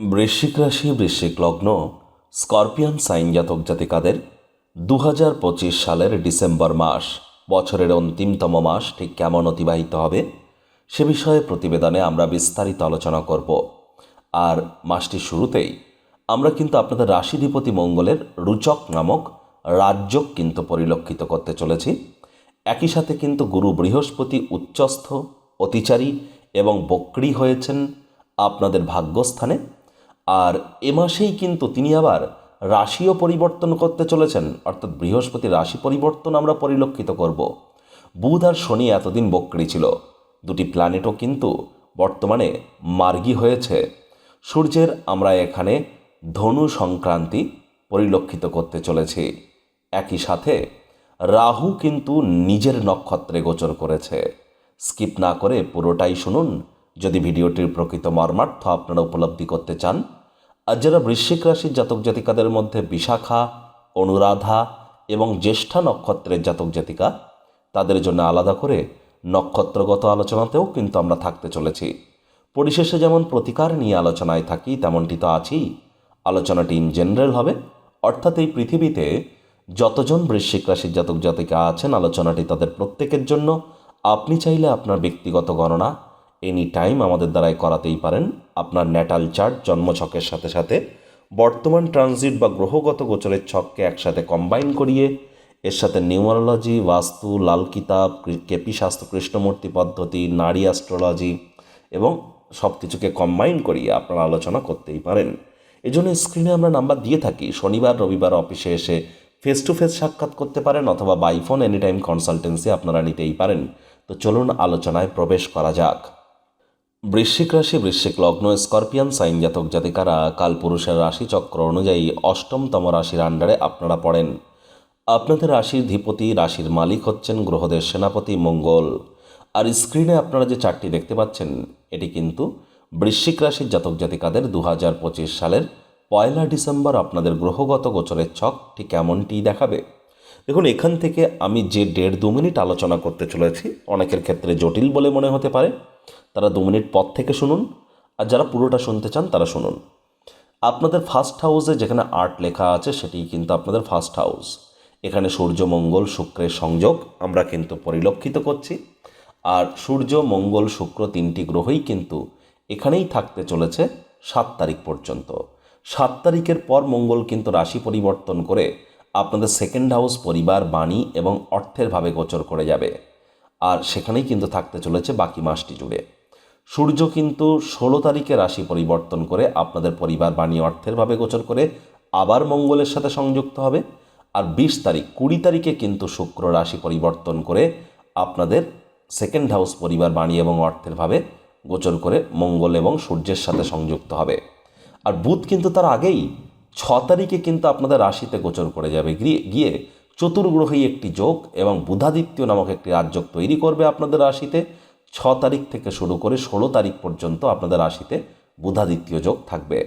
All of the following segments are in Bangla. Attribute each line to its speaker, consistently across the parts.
Speaker 1: বৃশ্চিক রাশি, বৃশ্চিক লগ্ন, স্করপিয়ান সাইন জাতক জাতিকাদের দু হাজার পঁচিশ সালের ডিসেম্বর মাস, বছরের অন্তিমতম মাস, ঠিক কেমন অতিবাহিত হবে সে বিষয়ে প্রতিবেদনে আমরা বিস্তারিত আলোচনা করব। আর মাসটির শুরুতেই আমরা কিন্তু আপনাদের রাশিধিপতি মঙ্গলের রুচক নামক রাজ্যক কিন্তু পরিলক্ষিত করতে চলেছি। একই সাথে কিন্তু গুরু বৃহস্পতি উচ্চস্থ, অতিচারী এবং বক্রী হয়েছেন আপনাদের ভাগ্যস্থানে। আর এ মাসেই কিন্তু তিনি আবার রাশিও পরিবর্তন করতে চলেছেন, অর্থাৎ বৃহস্পতি রাশি পরিবর্তন আমরা পরিলক্ষিত করব। বুধ আর শনি এতদিন বক্রী ছিল। দুটি প্ল্যানেটও কিন্তু বর্তমানে মার্গী হয়েছে। সূর্যের আমরা এখানে ধনু সংক্রান্তি পরিলক্ষিত করতে চলেছি। একই সাথে রাহু কিন্তু নিজের নক্ষত্রে গোচর করেছে। স্কিপ না করে পুরোটাই শুনুন। যদি ভিডিওটির প্রকৃত মর্মার্থ আপনারা উপলব্ধি করতে চান আর যারা বৃশ্চিক রাশির জাতক জাতিকাদের মধ্যে বিশাখা, অনুরাধা এবং জ্যেষ্ঠা নক্ষত্রের জাতক জাতিকা, তাদের জন্য আলাদা করে নক্ষত্রগত আলোচনাতেও কিন্তু আমরা থাকতে চলেছি। পরিশেষে যেমন প্রতিকার নিয়ে আলোচনায় থাকি, তেমনটি তো আছেই। আলোচনাটি ইন জেনারেল হবে, অর্থাৎ এই পৃথিবীতে যতজন বৃশ্চিক রাশির জাতক জাতিকা আছেন, আলোচনাটি তাদের প্রত্যেকের জন্য, আপনি চাইলে আপনার ব্যক্তিগত গণনা এনি টাইম আমাদের দ্বারাই করাতেই পারেন। আপনার ন্যাটাল চার্ট জন্মছকের সাথে সাথে বর্তমান ট্রানজিট বা গ্রহগত গোচরের ছককে একসাথে কম্বাইন করিয়ে, এর সাথে নিউমারোলজি, বাস্তু, লাল কিতাব কেপি শাস্ত্র, কৃষ্ণমূর্তি পদ্ধতি, নারী অ্যাস্ট্রোলজি এবং সব কিছুকে কম্বাইন করিয়ে আপনারা আলোচনা করতেই পারেন। এই জন্য স্ক্রিনে আমরা নাম্বার দিয়ে থাকি। শনিবার, রবিবার অফিসে এসে ফেস টু ফেস সাক্ষাৎ করতে পারেন অথবা by phone any time consultancy আপনারা নিতেই পারেন। তো চলুন আলোচনায় প্রবেশ করা যাক। বৃশ্চিক রাশি, বৃশ্চিক লগ্ন, স্করপিয়ান সাইন জাতক জাতিকারা কালপুরুষের রাশিচক্র অনুযায়ী অষ্টমতম রাশির আন্ডারে আপনারা পড়েন। আপনাদের রাশির ধীপতি, রাশির মালিক হচ্ছেন গ্রহদের সেনাপতি মঙ্গল। আর স্ক্রিনে আপনারা যে চারটি দেখতে পাচ্ছেন, এটি কিন্তু বৃশ্চিক রাশির জাতক জাতিকাদের দু হাজার পঁচিশ সালের পয়লা ডিসেম্বর আপনাদের গ্রহগত গোচরের ছক ঠিক এমনটি দেখাবে। দেখুন, এখান থেকে আমি যে দেড় দু মিনিট আলোচনা করতে চলেছি, অনেকের ক্ষেত্রে জটিল বলে মনে হতে পারে। তারা দু মিনিট পর থেকে শুনুন, আর যারা পুরোটা শুনতে চান, তারা শুনুন। আপনাদের ফার্স্ট হাউসে যেখানে আর্ট লেখা আছে, সেটি কিন্তু আপনাদের ফার্স্ট হাউস। এখানে সূর্য, মঙ্গল, শুক্রের সংযোগ আমরা কিন্তু পরিলক্ষিত করছি। আর সূর্য, মঙ্গল, শুক্র তিনটি গ্রহই কিন্তু এখানেই থাকতে চলেছে সাত তারিখ পর্যন্ত। সাত তারিখের পর মঙ্গল কিন্তু রাশি পরিবর্তন করে আপনাদের সেকেন্ড হাউস পরিবার, বাণী এবং অর্থের ভাবে গোচর করে যাবে। আর সেখানেই কিন্তু থাকতে চলেছে বাকি মাসটি জুড়ে। সূর্য কিন্তু ষোলো তারিখে রাশি পরিবর্তন করে আপনাদের পরিবার, বাণী, অর্থের ভাবে গোচর করে আবার মঙ্গলের সাথে সংযুক্ত হবে। আর বিশ তারিখ, কুড়ি তারিখে কিন্তু শুক্র রাশি পরিবর্তন করে আপনাদের সেকেন্ড হাউস পরিবার, বাণী এবং অর্থের ভাবে গোচর করে মঙ্গল এবং সূর্যের সাথে সংযুক্ত হবে। আর বুধ কিন্তু তার আগেই ছ তারিখে কিন্তু আপনাদের রাশিতে গোচর করে যাবে। গিয়ে চতুর্গ্রহী একটি যোগ এবং বুধাদিত্য নামক একটি রাজযোগ তৈরি করবে আপনাদের রাশিতে। ছ তারিখ থেকে শুরু করে ষোলো তারিখ পর্যন্ত আপনাদের রাশিতে বুধাদিত্য যোগ থাকবে।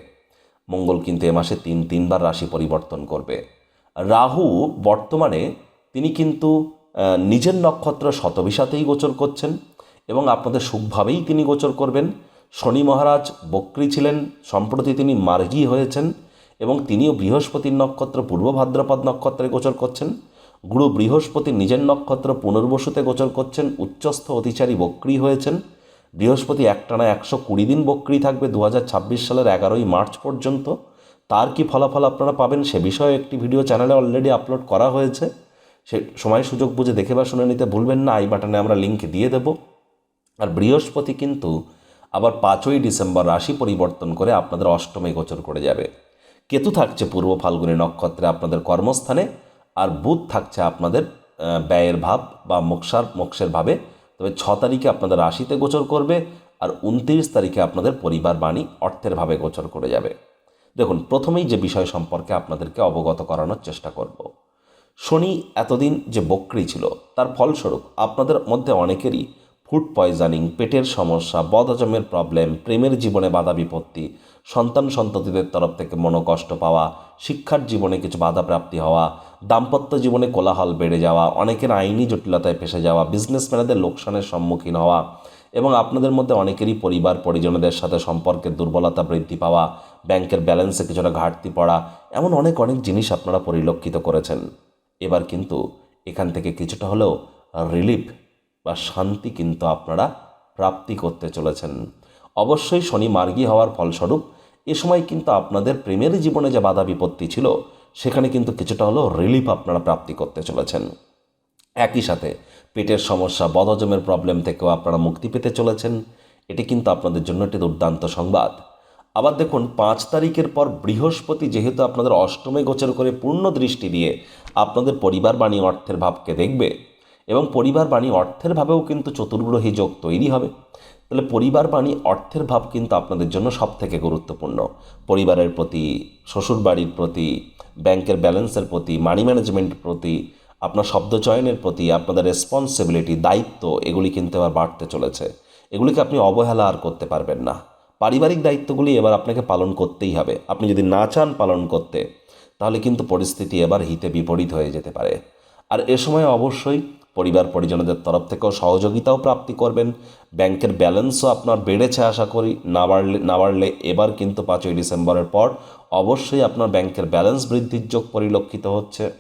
Speaker 1: মঙ্গল কিন্তু এ মাসে তিন, তিনবার রাশি পরিবর্তন করবে। রাহু বর্তমানে তিনি কিন্তু নিজের নক্ষত্র শতবিশাতেই গোচর করছেন এবং আপনাদের সুখভাবেই তিনি গোচর করবেন। শনি মহারাজ বক্রী ছিলেন, সম্প্রতি তিনি মার্গী হয়েছেন। এবং তিনিও বৃহস্পতির নক্ষত্র পূর্ব ভাদ্রপদ নক্ষত্রে গোচর করছেন। গুরু বৃহস্পতি নিজের নক্ষত্র পুনর্বসুতে গোচর করছেন। উচ্চস্থ অতিচারী বক্রী হয়েছেন। বৃহস্পতি একটানা একশো কুড়ি দিন বক্রী থাকবে দু হাজার ছাব্বিশ সালের এগারোই মার্চ পর্যন্ত। তার কি ফলাফল আপনারা পাবেন সে বিষয়ে একটি ভিডিও চ্যানেলে অলরেডি আপলোড করা হয়েছে। সে সময় সুযোগ বুঝে দেখে বা শুনে নিতে ভুলবেন না। আই বাটনে আমরা লিঙ্ক দিয়ে দেব। আর বৃহস্পতি কিন্তু আবার পাঁচই ডিসেম্বর রাশি পরিবর্তন করে আপনাদের অষ্টমে গোচর করে যাবে। কেতু থাকছে পূর্ব ফাল্গুনী নক্ষত্রে আপনাদের কর্মস্থানে আর বুধ থাকছে আপনাদের ব্যয়ের ভাব বা মোক্ষার, মোক্ষের ভাবে। তবে ছ তারিখে আপনাদের রাশিতে গোচর করবে আর উনত্রিশ তারিখে আপনাদের পরিবার বাণী অর্থের ভাবে গোচর করে যাবে। দেখুন, প্রথমেই যে বিষয় সম্পর্কে আপনাদেরকে অবগত করানোর চেষ্টা করব। শনি এতদিন যে বক্রি ছিল, তার ফলস্বরূপ আপনাদের মধ্যে অনেকেরই ফুড পয়জানিং, পেটের সমস্যা, বদহজমের প্রবলেম প্রেমের জীবনে বাধা বিপত্তি, সন্তান সন্ততিদের তরফ থেকে মনোকষ্ট পাওয়া, শিক্ষার জীবনে কিছু বাধা প্রাপ্তি হওয়া, দাম্পত্য জীবনে কোলাহল বেড়ে যাওয়া, অনেকের আইনি জটিলতায় ফেসে যাওয়া বিজনেসম্যানদের লোকসানের সম্মুখীন হওয়া এবং আপনাদের মধ্যে অনেকেরই পরিবার, পরিজনদের সাথে সম্পর্কের দুর্বলতা বৃদ্ধি পাওয়া, ব্যাংকের ব্যালেন্সে কিছুটা ঘাটতি পড়া, এমন অনেক অনেক জিনিস আপনারা পরিলক্ষিত করেছেন। এবার কিন্তু এখান থেকে কিছুটা হলেও রিলিফ বা শান্তি কিন্তু আপনারা প্রাপ্তি করতে চলেছেন। অবশ্যই শনি মার্গী হওয়ার ফলস্বরূপ এ সময় কিন্তু আপনাদের প্রেমের জীবনে যে বাধা বিপত্তি ছিল, সেখানে কিন্তু কিছুটা হলেও রিলিফ আপনারা প্রাপ্তি করতে চলেছেন। একই সাথে পেটের সমস্যা, বদহজমের প্রবলেম থেকেও আপনারা মুক্তি পেতে চলেছেন। এটি কিন্তু আপনাদের জন্য একটি দুর্দান্ত সংবাদ। আবার দেখুন, পাঁচ তারিখের পর বৃহস্পতি যেহেতু আপনাদের অষ্টমে গোচর করে পূর্ণ দৃষ্টি দিয়ে আপনাদের পরিবার বাণী অর্থের ভাবকে দেখবে এবং পরিবার বাণী অর্থের ভাবেও কিন্তু চতুর্গ্রহী যোগ তৈরি হবে। তাহলে পরিবার বাণী অর্থের ভাব কিন্তু আপনাদের জন্য সব থেকে গুরুত্বপূর্ণ। পরিবারের প্রতি, শ্বশুরবাড়ির প্রতি, ব্যাংকের ব্যালেন্সের প্রতি মানি ম্যানেজমেন্টের প্রতি, আপনার শব্দ চয়নের প্রতি, আপনাদের রেসপন্সিবিলিটি দায়িত্ব, এগুলি কিন্তু এবার বাড়তে চলেছে। এগুলিকে আপনি অবহেলা আর করতে পারবেন না। পারিবারিক দায়িত্বগুলি এবার আপনাকে পালন করতেই হবে। আপনি যদি না চান পালন করতে, তাহলে কিন্তু পরিস্থিতি এবার হিতে বিপরীত হয়ে যেতে পারে। আর এ সময় অবশ্যই পরিবার পরিজনদের তরফ থেকেও সহযোগিতাও প্রাপ্তি করবেন। ব্যাংকের ব্যালেন্সও আপনার বেড়েছে আশা করি। না বাড়লে না বাড়লে এবার কিন্তু পাঁচই ডিসেম্বরের পর অবশ্যই আপনার ব্যাংকের ব্যালেন্স বৃদ্ধির যোগ পরিলক্ষিত হচ্ছে।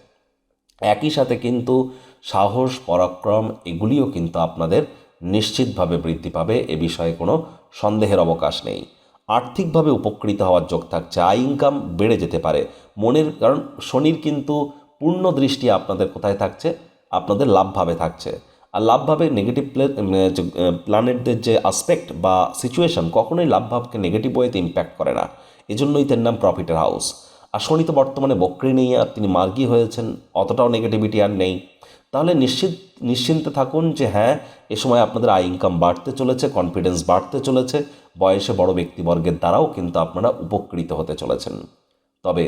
Speaker 1: একই সাথে কিন্তু সাহস, পরাক্রম এগুলিও কিন্তু আপনাদের নিশ্চিতভাবে বৃদ্ধি পাবে। এ বিষয়ে কোনো সন্দেহের অবকাশ নেই। আর্থিকভাবে উপকৃত হওয়ার যোগ থাকছে। আয়, ইনকাম বেড়ে যেতে পারে। মনের, কারণ শনির কিন্তু পূর্ণ দৃষ্টি আপনাদের কোথায় থাকছে? আপনাদের লাভভাবে থাকছে। আর লাভভাবে নেগেটিভ প্ল্যানেটদের যে আসপেক্ট বা সিচুয়েশন কখনোই লাভভাবকে নেগেটিভ ওয়েতে ইম্প্যাক্ট করে না। এজন্যই তার নাম প্রফিটের হাউস আর শনি তো বর্তমানে বক্রি নেই, আর তিনি মার্গি হয়েছেন, অতটাও নেগেটিভিটি আর নেই। তাহলে নিশ্চিত, নিশ্চিন্তে থাকুন যে হ্যাঁ এ সময় আপনাদের আয় ইনকাম বাড়তে চলেছে কনফিডেন্স বাড়তে চলেছে, বয়সে বড় ব্যক্তিবর্গের দ্বারাও কিন্তু আপনারা উপকৃত হতে চলেছেন। তবে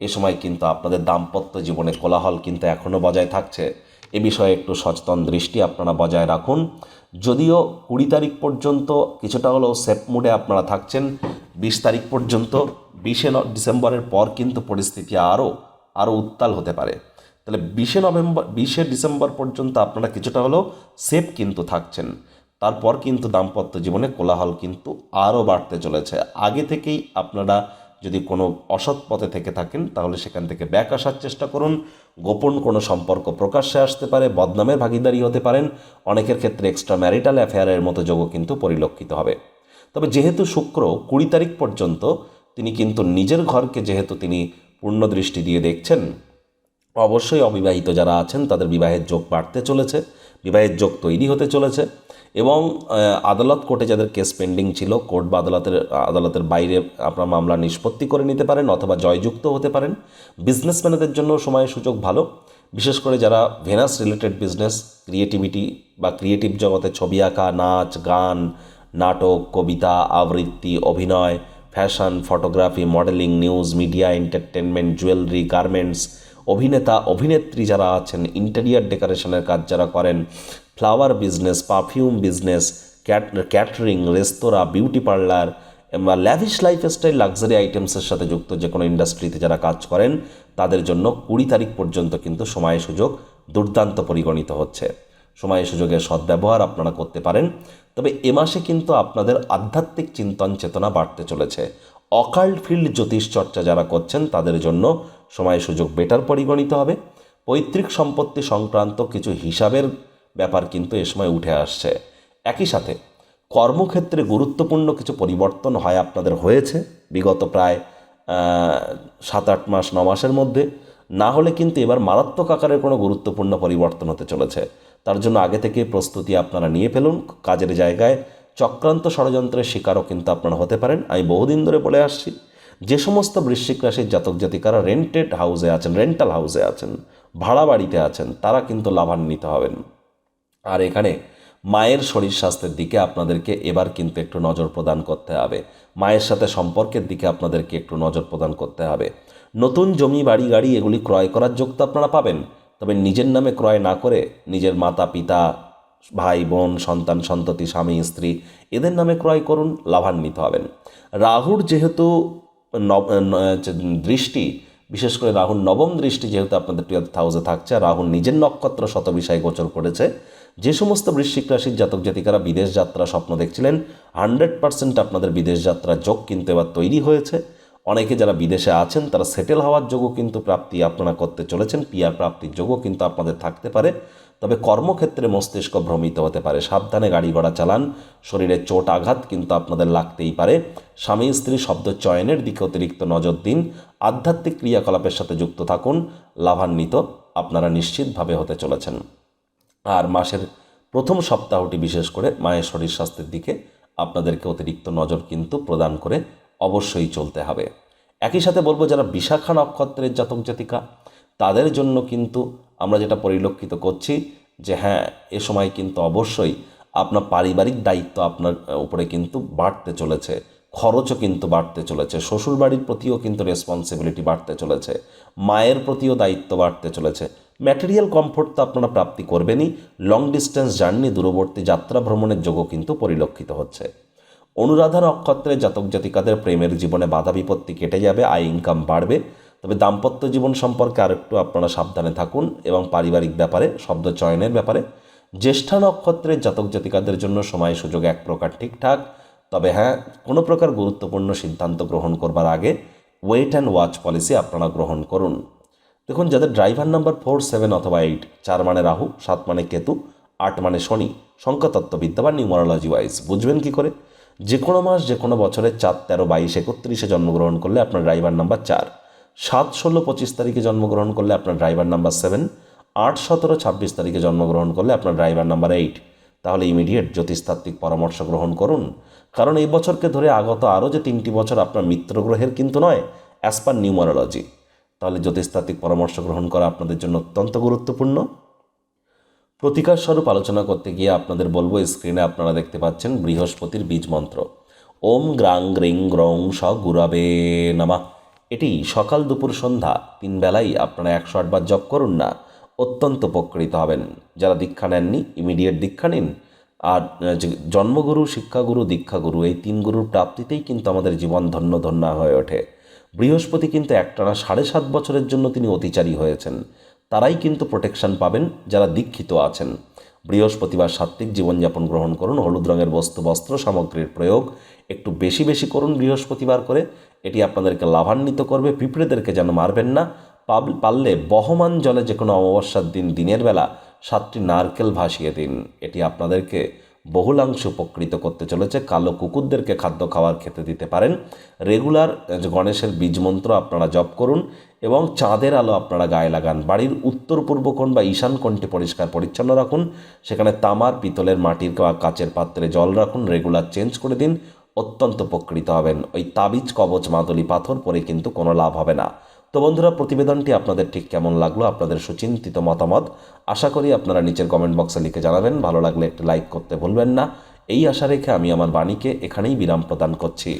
Speaker 1: এ সময় কিন্তু আপনাদের দাম্পত্য জীবনে কোলাহল কিন্তু এখনও বজায় থাকছে। এ বিষয়ে একটু সচেতন দৃষ্টি আপনারা বজায় রাখুন। যদিও কুড়ি তারিখ পর্যন্ত কিছুটা হলেও সেফ মুডে আপনারা থাকছেন, বিশ তারিখ পর্যন্ত, বিশে ডিসেম্বরের পর কিন্তু পরিস্থিতি আরও আরও উত্তাল হতে পারে। তাহলে বিশে নভেম্বর, বিশে ডিসেম্বর পর্যন্ত আপনারা কিছুটা হলেও সেফ কিন্তু থাকছেন। তারপর কিন্তু দাম্পত্য জীবনে কোলাহল কিন্তু আরও বাড়তে চলেছে। আগে থেকেই আপনারা যদি কোনো অসৎ পথে থেকে থাকেন, তাহলে সেখান থেকে ব্যাক আসার চেষ্টা করুন। গোপন কোনো সম্পর্ক প্রকাশ্যে আসতে পারে, বদনামের ভাগিদারি হতে পারেন। অনেকের ক্ষেত্রে এক্সট্রা ম্যারিটাল অ্যাফেয়ারের মতো যোগও কিন্তু পরিলক্ষিত হবে। তবে যেহেতু শুক্র কুড়ি তারিখ পর্যন্ত, তিনি কিন্তু নিজের ঘরকে যেহেতু তিনি পূর্ণ দৃষ্টি দিয়ে দেখছেন অবশ্যই অবিবাহিত যারা আছেন, তাদের বিবাহের যোগ বাড়তে চলেছে, বিবাহের যোগ তৈরি হতে চলেছে এবং আদালত কোর্টে যাদের কেস পেন্ডিং ছিল, কোর্ট বা আদালতের আদালতের বাইরে আপনার মামলা নিষ্পত্তি করে নিতে পারেন অথবা জয়যুক্ত হতে পারেন। বিজনেসম্যানদের জন্য সময় সুযোগ ভালো, বিশেষ করে যারা ভেনাস রিলেটেড বিজনেস, ক্রিয়েটিভিটি বা ক্রিয়েটিভ জগতে ছবি আঁকা, নাচ, গান, নাটক, কবিতা, আবৃত্তি, অভিনয়, fashion, photography, modelling, news, media entertainment jewellery, garments অভিনেতা, অভিনেত্রী যারা আছেন ইন্টেরিয়ার ডেকোরেশনের কাজ যারা করেন flower business perfume business catering restaurant beauty parlour বা ল্যাভিশ লাইফস্টাইল লাক্সারি আইটেমসের সাথে যুক্ত যে কোনো ইন্ডাস্ট্রিতে যারা কাজ করেন, তাদের জন্য কুড়ি তারিখ পর্যন্ত কিন্তু সময় সুযোগ দুর্দান্ত পরিগণিত হচ্ছে। সময় সুযোগের সদ্ব্যবহার আপনারা করতে পারেন, তবে এ মাসে কিন্তু আপনাদের আধ্যাত্মিক চিন্তন চেতনা বাড়তে চলেছে। অকাল্ট ফিল্ড জ্যোতিষ চর্চা যারা করছেন, তাদের জন্য সময় সুযোগ বেটার পরিগণিত হবে। পৈতৃক সম্পত্তি সংক্রান্ত কিছু হিসাবের ব্যাপার কিন্তু এ সময় উঠে আসছে। একই সাথে কর্মক্ষেত্রে গুরুত্বপূর্ণ কিছু পরিবর্তন হয় আপনাদের হয়েছে। বিগত প্রায় সাত আট মাস, ন মাসের মধ্যে। না হলে কিন্তু এবার মারাত্মক আকারের কোনো গুরুত্বপূর্ণ পরিবর্তন হতে চলেছে। তার জন্য আগে থেকে প্রস্তুতি আপনারা নিয়ে ফেলুন। কাজের জায়গায় চক্রান্ত ষড়যন্ত্রের শিকারও কিন্তু আপনারা হতে পারেন। আমি বহুদিন ধরে বলে আসছি যে সমস্ত বৃশ্চিক রাশির জাতক জাতিকারা রেন্টেড হাউসে আছেন রেন্টাল হাউসে আছেন, ভাড়া বাড়িতে আছেন, তারা কিন্তু লাভান্বিত হবেন। আর এখানে মায়ের শরীর স্বাস্থ্যের দিকে আপনাদেরকে এবার কিন্তু একটু নজর প্রদান করতে হবে। মায়ের সাথে সম্পর্কের দিকে আপনাদেরকে একটু নজর প্রদান করতে হবে। নতুন জমি, বাড়ি, গাড়ি এগুলি ক্রয় করার যোগ তো আপনারা পাবেন। তবে নিজের নামে ক্রয় না করে নিজের মাতা, পিতা, ভাই, বোন, সন্তান, সন্ততি, স্বামী, স্ত্রী, এদের নামে ক্রয় করুন, লাভান্বিত হবেন। রাহুর যেহেতু দৃষ্টি, বিশেষ করে রাহুর নবম দৃষ্টি যেহেতু আপনাদের টুয়েলভ হাউসে থাকছে, আর রাহুর নিজের নক্ষত্র শত বিষয় গোচর করেছে, যে সমস্ত বৃশ্চিক রাশির জাতক জাতিকারা বিদেশ যাত্রা স্বপ্ন দেখছিলেন, হান্ড্রেড পার্সেন্ট আপনাদের বিদেশ যাত্রার যোগ কিন্তু এবার তৈরি হয়েছে। অনেকে যারা বিদেশে আছেন, তারা সেটেল হওয়ার যোগও কিন্তু প্রাপ্তি আপনারা করতে চলেছেন, পিয়ার প্রাপ্তির যোগও কিন্তু আপনাদের থাকতে পারে। তবে কর্মক্ষেত্রে মস্তিষ্ক ভ্রমিত হতে পারে। সাবধানে গাড়ি ঘোড়া চালান, শরীরে চোট, আঘাত কিন্তু আপনাদের লাগতেই পারে। স্বামী, স্ত্রী, শব্দ চয়নের দিকে অতিরিক্ত নজর দিন। আধ্যাত্মিক ক্রিয়াকলাপের সাথে যুক্ত থাকুন। লাভান্বিত আপনারা নিশ্চিতভাবে হতে চলেছেন। আর মাসের প্রথম সপ্তাহটি বিশেষ করে মায়ের শরীর স্বাস্থ্যের দিকে আপনাদেরকে অতিরিক্ত নজর কিন্তু প্রদান করে অবশ্যই চলতে হবে। একই সাথে বলব, যারা বিশাখা নক্ষত্রের জাতক জাতিকা তাদের জন্য কিন্তু আমরা যেটা পরিলক্ষিত করছি যে হ্যাঁ এ সময় কিন্তু অবশ্যই আপনার পারিবারিক দায়িত্ব আপনার উপরে কিন্তু বাড়তে চলেছে, খরচও কিন্তু বাড়তে চলেছে, শ্বশুরবাড়ির প্রতিও কিন্তু রেসপন্সিবিলিটি বাড়তে চলেছে, মায়ের প্রতিও দায়িত্ব বাড়তে চলেছে। ম্যাটেরিয়াল কমফোর্ট তো আপনারা প্রাপ্তি করবেনই লং ডিস্টেন্স জার্নি দূরবর্তী যাত্রা ভ্রমণের যোগও কিন্তু পরিলক্ষিত হচ্ছে। অনুরাধা নক্ষত্রের জাতক জাতিকাদের প্রেমের জীবনে বাধা বিপত্তি কেটে যাবে, আয় ইনকাম বাড়বে তবে দাম্পত্য জীবন সম্পর্কে আরেকটু আপনারা সাবধানে থাকুন এবং পারিবারিক ব্যাপারে, শব্দ চয়নের ব্যাপারে। জ্যেষ্ঠা নক্ষত্রের জাতক জাতিকাদের জন্য সময়, সুযোগ এক প্রকার ঠিকঠাক। তবে হ্যাঁ কোনো প্রকার গুরুত্বপূর্ণ সিদ্ধান্ত গ্রহণ করবার আগে ওয়েট অ্যান্ড ওয়াচ পলিসি আপনারা গ্রহণ করুন। দেখুন, যাদের ড্রাইভার নাম্বার ফোর সেভেন অথবা এইট চার মানে রাহু, সাত মানে কেতু, আট মানে শনি, সংখ্যাতত্ত্ববিদ্যা বা নিউমারোলজি ওয়াইজ বুঝবেন কি করে? যে কোনো মাস যে কোনো বছরের চার, তেরো, বাইশ, একত্রিশে জন্মগ্রহণ করলে আপনার ড্রাইভার নাম্বার চার। সাত ষোলো পঁচিশ তারিখে জন্মগ্রহণ করলে আপনার ড্রাইভার নাম্বার সেভেন আট সতেরো ছাব্বিশ তারিখে জন্মগ্রহণ করলে আপনার ড্রাইভার নাম্বার এইট তাহলে ইমিডিয়েট জ্যোতিষতাত্ত্বিক পরামর্শ গ্রহণ করুন। কারণ এই বছরকে ধরে আগত আরও যে তিনটি বছর আপনার মিত্র গ্রহের কিন্তু নয় অ্যাজ পার নিউমারোলজি তাহলে জ্যোতিষতাত্ত্বিক পরামর্শ গ্রহণ করা আপনাদের জন্য অত্যন্ত গুরুত্বপূর্ণ। প্রতিকার স্বরূপ আলোচনা করতে গিয়ে আপনাদের বলব স্ক্রিনে আপনারা দেখতে পাচ্ছেন বৃহস্পতির বীজ মন্ত্র। ওম গ্রাং গ্রিং গ্রং স গুরাবে নামা। এটি সকাল দুপুর সন্ধ্যা তিন বেলাই আপনারা একশো আটবার জপ করুন না, অত্যন্ত উপকৃত হবেন। যারা দীক্ষা নেননি ইমিডিয়েট দীক্ষা নিন। আর জন্মগুরু, শিক্ষাগুরু, দীক্ষাগুরু, এই তিন গুরুর প্রাপ্তিতেই কিন্তু আমাদের জীবন ধন্য ধন্য হয়ে ওঠে। বৃহস্পতি কিন্তু একটানা সাড়ে সাত বছরের জন্য তিনি অতিচারী হয়েছেন। তারাই কিন্তু প্রোটেকশন পাবেন যারা দীক্ষিত আছেন। বৃহস্পতিবার সাত্ত্বিক জীবনযাপন গ্রহণ করুন। হলুদ রঙের বস্তু, বস্ত্র সামগ্রীর প্রয়োগ। একটু বেশি বেশি করুন বৃহস্পতিবার করে। এটি আপনাদেরকে লাভান্বিত করবে। পিঁপড়েদেরকে যেন মারবেন না। পারলে বহমান জলে যে কোনো অমাবস্যার দিন, দিনের বেলা সাতটি নারকেল ভাসিয়ে দিন। এটি আপনাদেরকে বহুলাংশে উপকৃত করতে চলেছে। কালো কুকুরদেরকে খাদ্য খাওয়ার খেতে দিতে পারেন। রেগুলার গণেশের বীজ মন্ত্র আপনারা জপ করুন। এবং চাঁদের আলো আপনারা গায়ে লাগান। বাড়ির উত্তর পূর্ব কোণ বা ঈশান কোণটি পরিষ্কার পরিচ্ছন্ন রাখুন। সেখানে তামার, পিতলের মাটির বা কাচের পাত্রে জল রাখুন। রেগুলার চেঞ্জ করে দিন। অত্যন্ত উপকৃত হবেন। ওই তাবিজ, কবচ, মাদলি, পাথর পরে কিন্তু কোনো লাভ হবে না। তো বন্ধুরা, প্রতিবেদনটি আপনাদের ঠিক কেমন লাগল? আপনাদের সুচিন্তিত মতামত? আশা করি আপনারা নিচের কমেন্ট বক্সে লিখে জানাবেন। ভালো লাগলে একটি লাইক করতে ভুলবেন না। এই আশা রেখে আমি আমার বাণীকে এখানেই বিরাম প্রদান করছি।